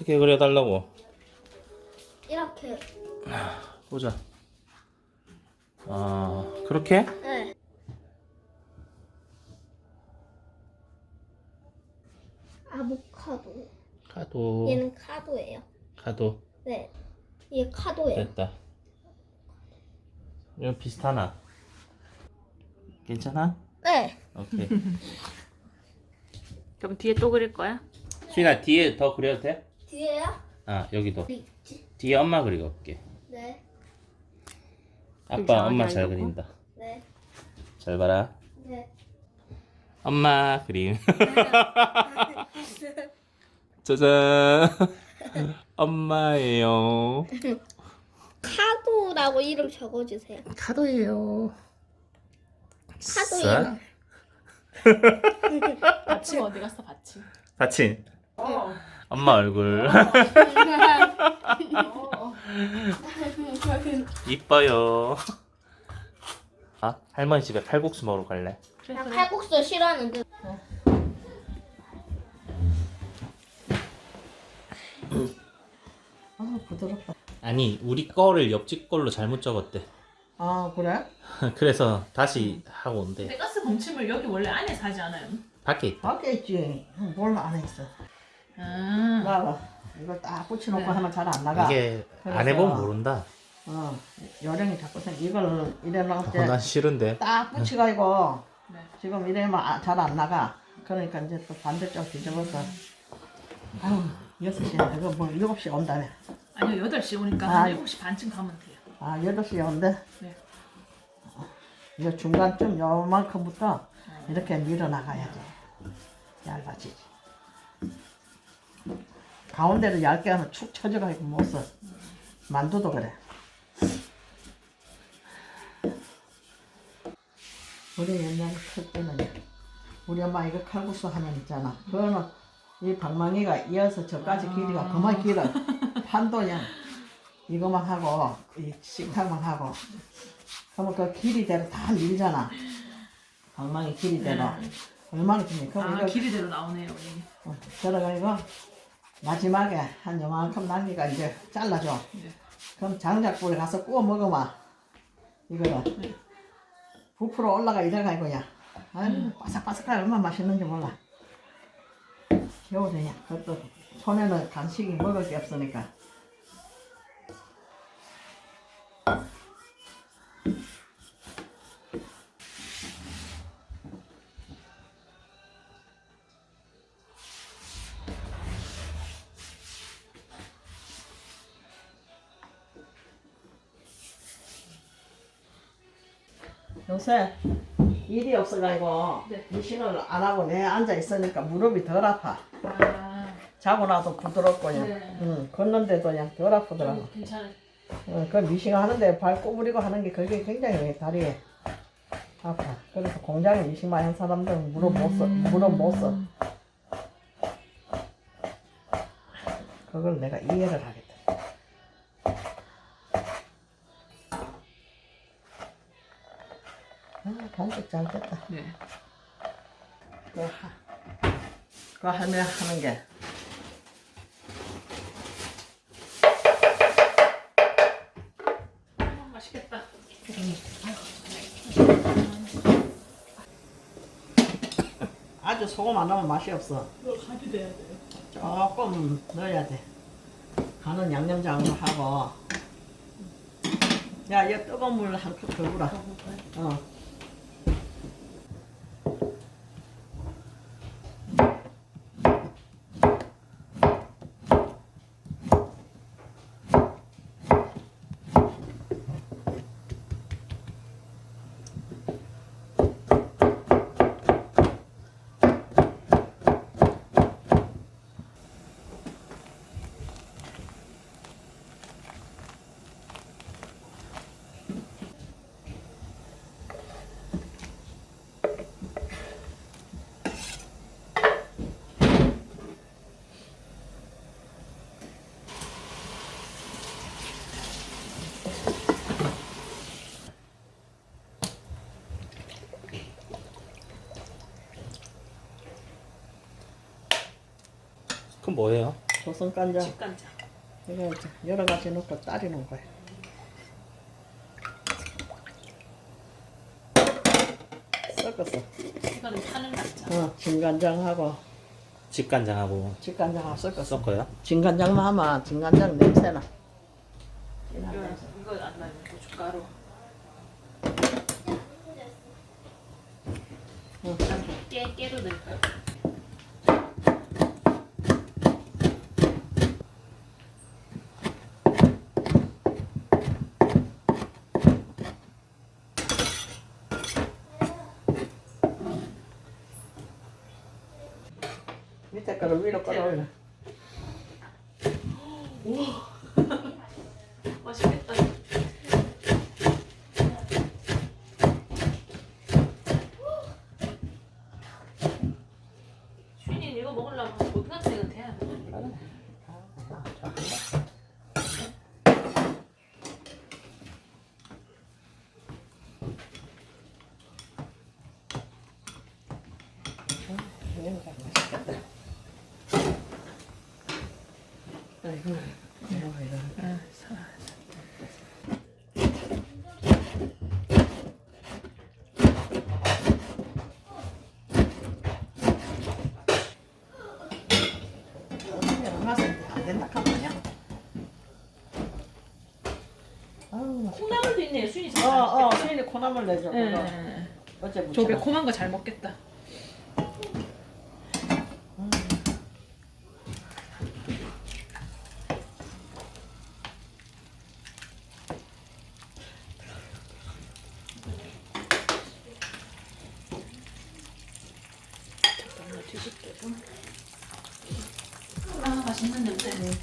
어떻게 그려달라고? 이렇게. 보자. 아, 그렇게? 네. 아보카도. 카도. 얘는 카도예요. 카도. 네. 얘 카도예요. 됐다. 이거 비슷하나? 괜찮아? 네. 오케이. 그럼 뒤에 또 그릴 거야? 수인아, 뒤에 더 그려도 돼? 뒤에요? 아, 여기도. 어디 있지? 뒤에 엄마 그리고 올게. 네. 아빠, 엄마 잘 하려고? 그린다. 네. 잘 봐라. 네. 엄마 그림. 짜잔. 엄마예요. 카도라고 이름 적어주세요. 카도예요. 카도예요. 받침 어디 갔어 받침? 받침. 엄마 얼굴. 이뻐요. 아 할머니 집에 칼국수 먹으러 갈래? 나 칼국수 싫어하는데. 아 부드럽다. 아니 우리 거를 옆집 걸로 잘못 적었대. 아 그래? 그래서 다시 하고 온대. 근데 가스 봉침을 여기 원래 안에 사지 않아요? 밖에 있다. 밖에 있지. 몰라 안에 있어. 아. 이걸 딱 붙여놓고 네. 하면 잘 안 나가. 이게 안 해보면 모른다. 어 요령이 자꾸 생. 이걸 이래놓고 어, 난 싫은데. 딱 붙여가지고 네. 지금 이래면 잘 안 나가. 그러니까 이제 또 반대쪽 뒤집어서. 아유 여섯 시야. 이거 뭐 일곱 시 온다네. 아니요 8시 오니까 아. 한 7시 반쯤 가면 돼요 아 여덟 시에 온대. 네. 이거 중간쯤 요만큼부터 이렇게 밀어 나가야지. 얇아지지. 가운데를 얇게 하면 축 처져가지고 못 써. 만두도 그래. 우리 옛날에 클 때는 우리 엄마 이거 칼국수 하면 있잖아. 그거는 이 방망이가 이어서 저까지 길이가 그만 길어. 판도양 이거만 하고 이 식탁만 하고 그러면 그 길이대로 다 밀잖아. 방망이 길이대로 얼마나 깁니까? 아 이거 길이대로 나오네요 어, 들어가지고 마지막에 한 요만큼 남기가 이제 잘라줘. 네. 그럼 장작불에 가서 구워 먹으면 이거는 네. 부풀어 올라가 이래가 이거야. 아유 바삭바삭하게 얼마나 맛있는지 몰라. 겨울에야 그것도 손에는 간식이 먹을 게 없으니까. 요새 일이 없어가지고 네. 미싱을 안 하고 내 앉아 있으니까 무릎이 덜 아파. 아 자고 나도 부드럽고요. 네. 응, 걷는데도 그냥 덜 아프더라고. 좀 괜찮아요 어, 그 미싱 하는데 발 꼬부리고 하는 게 그게 굉장히 다리에 아파. 그래서 공장에 미싱 많이 한 사람들은 무릎 못 써. 무릎 못 써. 그걸 내가 이해를 하겠다. 아, 반죽 잘 됐다. 네 그, 하, 그 할매 하는 게. 아, 맛있겠다 아주 소금 안 넣으면 맛이 없어. 이거 가지 돼야 돼요 조금 넣어야 돼. 간은 양념장으로 하고. 야, 이거 뜨거운 물 한 컵 더 부라. 어. 그럼 뭐예요? 조선 간장 집간장. 이거 이제 여러 가지 넣고 따리는 거야. 섞었어. 이거는 파는 간장. 어, 진간장하고 집간장하고 직간장하고 섞었어. 섞어요. 진간장만 하면 진간장 냄새나. 이거 이거 안 나요. 고춧가루. 응. 깨 깨로 넣을까요? 밑에 거를 위로 끌어올려. 맛있겠다. 슈니 이거 먹으려면 고등학생은 돼야 돼. 냄새 맛있겠다. 아이고, 이거 이거. 아. 콩나물도 있네요. 슈니 잘 어어 먹겠다. 수인이 콩나물 내줘. 그거. 예. 어제 저 무쳐. 매콤한 거잘 먹겠다. 뒤집게요. 아 맛있는 좀.